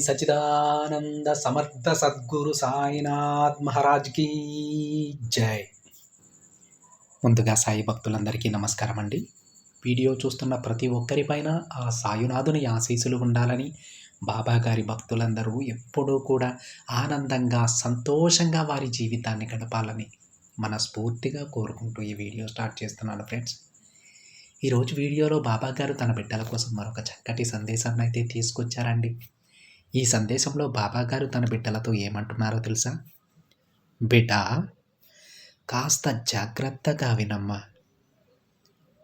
సచిదానంద సమర్థ సద్గురు సాయినాథ్ మహారాజ్కి జై. ముందుగా సాయి భక్తులందరికీ నమస్కారం అండి. వీడియో చూస్తున్న ప్రతి ఒక్కరిపైన ఆ సాయునాథుని ఆశీస్సులు ఉండాలని బాబాగారి భక్తులందరూ ఎప్పుడూ కూడా ఆనందంగా సంతోషంగా వారి జీవితాన్ని గడపాలని మనస్ఫూర్తిగా కోరుకుంటూ ఈ వీడియో స్టార్ట్ చేస్తున్నాను ఫ్రెండ్స్. ఈరోజు వీడియోలో బాబాగారు తన బిడ్డల కోసం మరొక చక్కటి సందేశాన్ని అయితే తీసుకొచ్చారండి. ఈ సందేశంలో బాబాగారు తన బిడ్డలతో ఏమంటున్నారో తెలుసా? బిడ్డా కాస్త జాగ్రత్తగా వినమ్మా.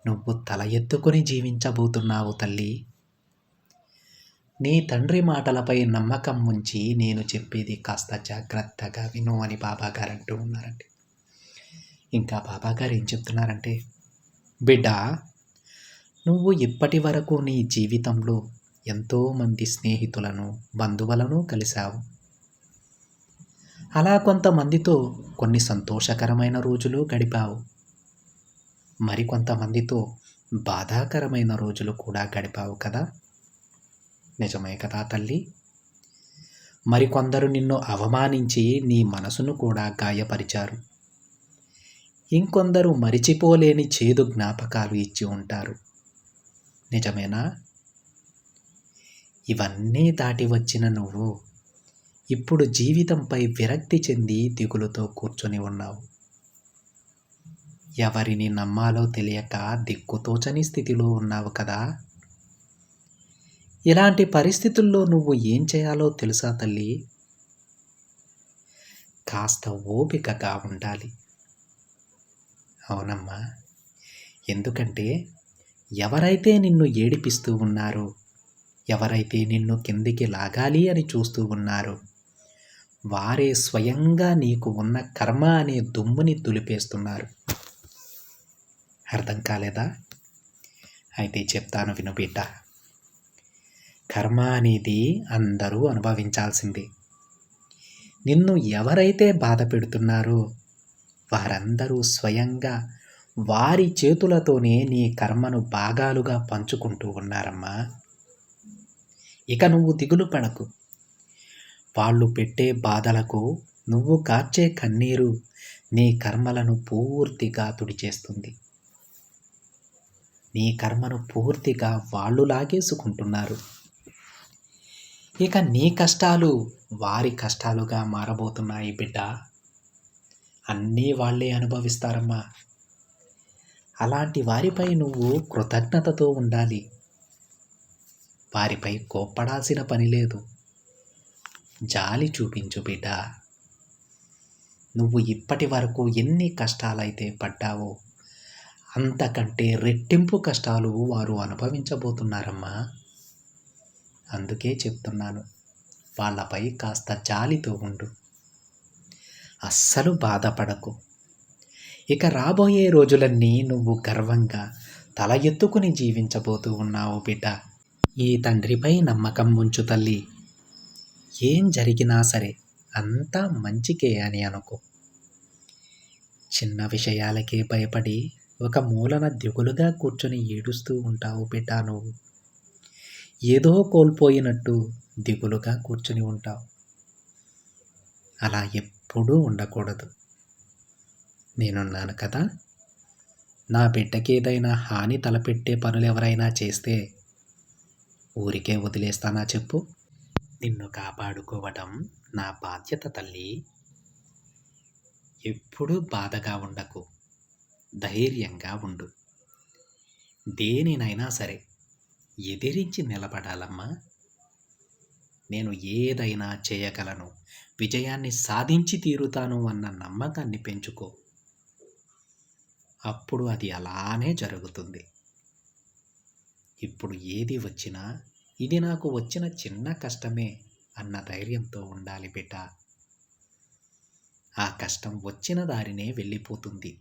నువ్వు తల ఎత్తుకొని జీవించబోతున్నావు తల్లి. నీ తండ్రి మాటలపై నమ్మకం ఉంచి నేను చెప్పేది కాస్త జాగ్రత్తగా విను అని బాబాగారు అంటూ ఉన్నారండి. ఇంకా బాబాగారు ఏం చెప్తున్నారంటే బిడ్డ నువ్వు ఇప్పటి వరకు నీ జీవితంలో ఎంతోమంది స్నేహితులను బంధువులను కలిశావు. అలా కొంతమందితో కొన్ని సంతోషకరమైన రోజులు గడిపావు. మరికొంతమందితో బాధాకరమైన రోజులు కూడా గడిపావు కదా? నిజమే కదా తల్లి? మరికొందరు నిన్ను అవమానించి నీ మనసును కూడా గాయపరిచారు. ఇంకొందరు మరిచిపోలేని చేదు జ్ఞాపకాలు ఇచ్చి ఉంటారు. నిజమేనా? ఇవన్నీ దాటి వచ్చిన నువ్వు. ఇప్పుడు జీవితంపై విరక్తి చెంది దిగులుతో కూర్చొని ఉన్నావు. ఎవరిని నమ్మాలో తెలియక దిక్కుతోచని స్థితిలో ఉన్నావు కదా. ఇలాంటి పరిస్థితుల్లో నువ్వు ఏం చేయాలో తెలుసా తల్లి? కాస్త ఓపికగా ఉండాలి. అవునమ్మా. ఎందుకంటే ఎవరైతే నిన్ను ఏడిపిస్తూ ఉన్నారో ఎవరైతే నిన్ను కిందికి లాగాలి అని చూస్తూ ఉన్నారో వారే స్వయంగా నీకు ఉన్న కర్మ అనే దుమ్ముని దులిపేస్తున్నారు. అర్థం కాలేదా? అయితే చెప్తాను విను బిడ్డ. కర్మ అనేది అందరూ అనుభవించాల్సిందే. నిన్ను ఎవరైతే బాధ పెడుతున్నారో వారందరూ స్వయంగా వారి చేతులతోనే నీ కర్మను భాగాలుగా పంచుకుంటూ ఉన్నారమ్మా. ఇక నువ్వు దిగులు పడకు. వాళ్ళు పెట్టే బాధలకు నువ్వు కార్చే కన్నీరు నీ కర్మలను పూర్తిగా తుడిచేస్తుంది. నీ కర్మను పూర్తిగా వాళ్ళు లాగేసుకుంటున్నారు. ఇక నీ కష్టాలు వారి కష్టాలుగా మారబోతున్నాయి బిడ్డ. అన్నీ వాళ్ళే అనుభవిస్తారమ్మా. అలాంటి వారిపై నువ్వు కృతజ్ఞతతో ఉండాలి. వారిపై కోప్పడాల్సిన పని లేదు. జాలి చూపించు బిడ్డ. నువ్వు ఇప్పటి వరకు ఎన్ని కష్టాలైతే పడ్డావో అంతకంటే రెట్టింపు కష్టాలు వారు అనుభవించబోతున్నారమ్మా. అందుకే చెప్తున్నాను వాళ్ళపై కాస్త జాలితో ఉండు. అస్సలు బాధపడకు. ఇక రాబోయే రోజులన్నీ నువ్వు గర్వంగా తల ఎత్తుకుని జీవించబోతూ ఉన్నావు బిడ్డ. ఈ తండ్రిపై నమ్మకం ఉంచు తల్లి. ఏం జరిగినా సరే అంతా మంచికే అని అనుకో. చిన్న విషయాలకే భయపడి ఒక మూలన దిగులుగా కూర్చొని ఏడుస్తూ ఉంటావు బిడ్డ నువ్వు. ఏదో కోల్పోయినట్టు దిగులుగా కూర్చొని ఉంటావు. అలా ఎప్పుడూ ఉండకూడదు. నేనున్నాను కదా. నా బిడ్డకి ఏదైనా హాని తలపెట్టే పనులు ఎవరైనా చేస్తే ఊరికే వదిలేస్తానా చెప్పు. నిన్ను కాపాడుకోవటం నా బాధ్యత తల్లి. ఎప్పుడూ బాధగా ఉండకు. ధైర్యంగా ఉండు. దేనినైనా సరే ఎదిరించి నిలబడాలమ్మా. నేను ఏదైనా చేయగలను. విజయాన్ని సాధించి తీరుతాను అన్న నమ్మకాన్ని పెంచుకో. అప్పుడు అది అలానే జరుగుతుంది. ఇప్పుడు ఏది వచ్చినా ఇది నాకు వచ్చిన చిన్న కష్టమే అన్న ధైర్యంతో ఉండాలి బిడ్డ. ఆ కష్టం వచ్చిన దారినే వెళ్ళిపోతుంది.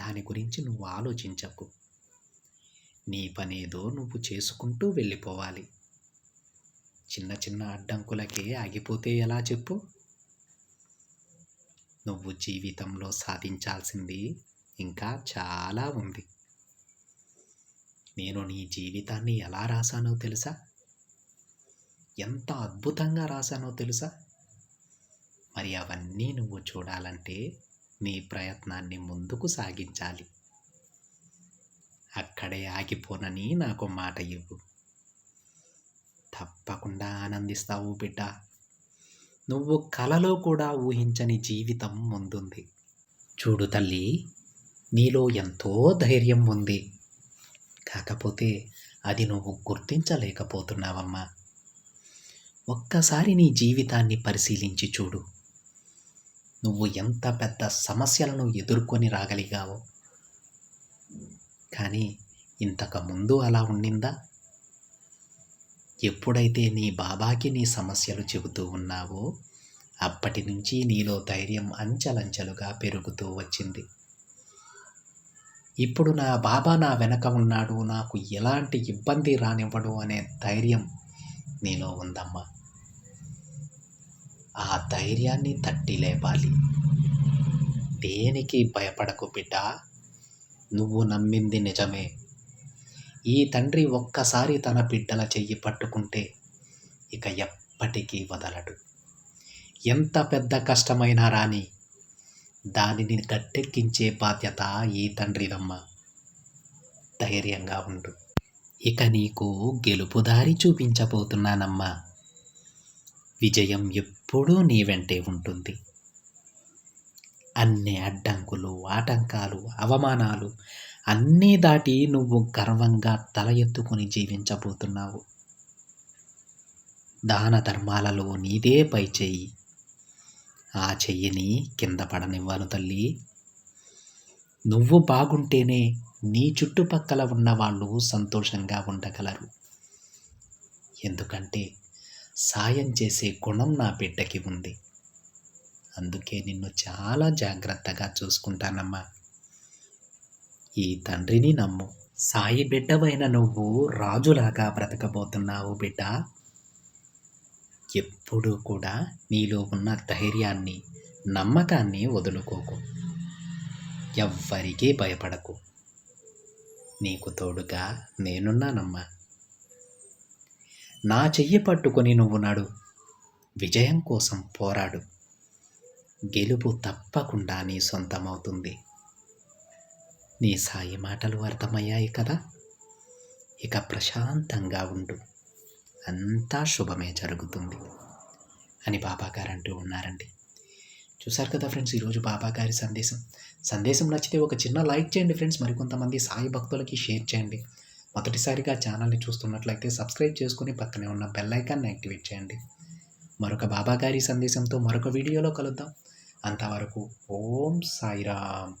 దాని గురించి నువ్వు ఆలోచించకు. నీ పనేదో నువ్వు చేసుకుంటూ వెళ్ళిపోవాలి. చిన్న చిన్న అడ్డంకులకే ఆగిపోతే ఎలా చెప్పు? నువ్వు జీవితంలో సాధించాల్సింది ఇంకా చాలా ఉంది. నేను నీ జీవితాన్ని ఎలా రాశానో తెలుసా? ఎంత అద్భుతంగా రాశానో తెలుసా? మరి అవన్నీ నువ్వు చూడాలంటే నీ ప్రయత్నాన్ని ముందుకు సాగించాలి. అక్కడే ఆగిపోనని నాకు మాట ఇవ్వు. తప్పకుండా ఆనందిస్తావు బిడ్డ. నువ్వు కలలో కూడా ఊహించని జీవితం ముందుంది. చూడు తల్లి నీలో ఎంతో ధైర్యం ఉంది. కాకపోతే అది నువ్వు గుర్తించలేకపోతున్నావమ్మా. ఒక్కసారి నీ జీవితాన్ని పరిశీలించి చూడు. నువ్వు ఎంత పెద్ద సమస్యలను ఎదుర్కొని రాగలిగావో. కానీ ఇంతకు ముందు అలా ఉండిందా? ఎప్పుడైతే నీ బాబాకి నీ సమస్యలు చెబుతూ ఉన్నావో అప్పటి నుంచి నీలో ధైర్యం అంచెలంచెలుగా పెరుగుతూ వచ్చింది. ఇప్పుడు నా బాబా నా వెనక ఉన్నాడు నాకు ఎలాంటి ఇబ్బంది రానివ్వడు అనే ధైర్యం నీలో ఉందమ్మా. ఆ ధైర్యాన్ని తట్టి లేపాలి. దేనికి భయపడకు బిడ్డ? నువ్వు నమ్మింది నిజమే. ఈ తండ్రి ఒక్కసారి తన బిడ్డల చెయ్యి పట్టుకుంటే ఇక ఎప్పటికీ వదలడు. ఎంత పెద్ద కష్టమైనా రాని దానిని గట్టెక్కించే బాధ్యత ఈ తండ్రిదమ్మ. ధైర్యంగా ఉండు. ఇక నీకు గెలుపు దారి చూపించబోతున్నానమ్మా. విజయం ఎప్పుడూ నీ వెంటే ఉంటుంది. అన్ని అడ్డంకులు ఆటంకాలు అవమానాలు అన్నీ దాటి నువ్వు గర్వంగా తల ఎత్తుకుని జీవించబోతున్నావు. దాన ధర్మాలలో నీదే పై చేయి ఆ చెయ్యిని కింద పడనివ్వను తల్లి. నువ్వు బాగుంటేనే నీ చుట్టుపక్కల ఉన్న వాళ్ళు సంతోషంగా ఉండగలరు. ఎందుకంటే సాయం చేసే గుణం నా బిడ్డకి ఉంది. అందుకే నిన్ను చాలా జాగ్రత్తగా చూసుకుంటానమ్మా. ఈ తండ్రిని నమ్ము. సాయి బిడ్డవైన నువ్వు రాజులాగా బ్రతకబోతున్నావు బిడ్డ. ఎప్పుడూ కూడా నీలో ఉన్న ధైర్యాన్ని నమ్మకాన్ని వదులుకోకు. ఎవ్వరికీ భయపడకు. నీకు తోడుగా నేనున్నానమ్మా. నా చెయ్యి పట్టుకొని నువ్వు నడు. విజయం కోసం పోరాడు. గెలుపు తప్పకుండా నీ సొంతమవుతుంది. నీ సాయి మాటలు అర్థమయ్యాయి కదా? ఇక ప్రశాంతంగా ఉండు. అంతా శుభమే జరుగుతుంది అని బాబాగారు అంటూ ఉన్నారండి. చూసారు కదా ఫ్రెండ్స్ ఈరోజు బాబా గారి సందేశం. సందేశం నచ్చితే ఒక చిన్న లైక్ చేయండి ఫ్రెండ్స్. మరికొంతమంది సాయి భక్తులకి షేర్ చేయండి. మొదటిసారిగా ఛానల్ని చూస్తున్నట్లయితే సబ్స్క్రైబ్ చేసుకుని పక్కనే ఉన్న బెల్ ఐకాన్ని యాక్టివేట్ చేయండి. మరొక బాబా గారి సందేశంతో మరొక వీడియోలో కలుద్దాం. అంతవరకు ఓం సాయిరామ్.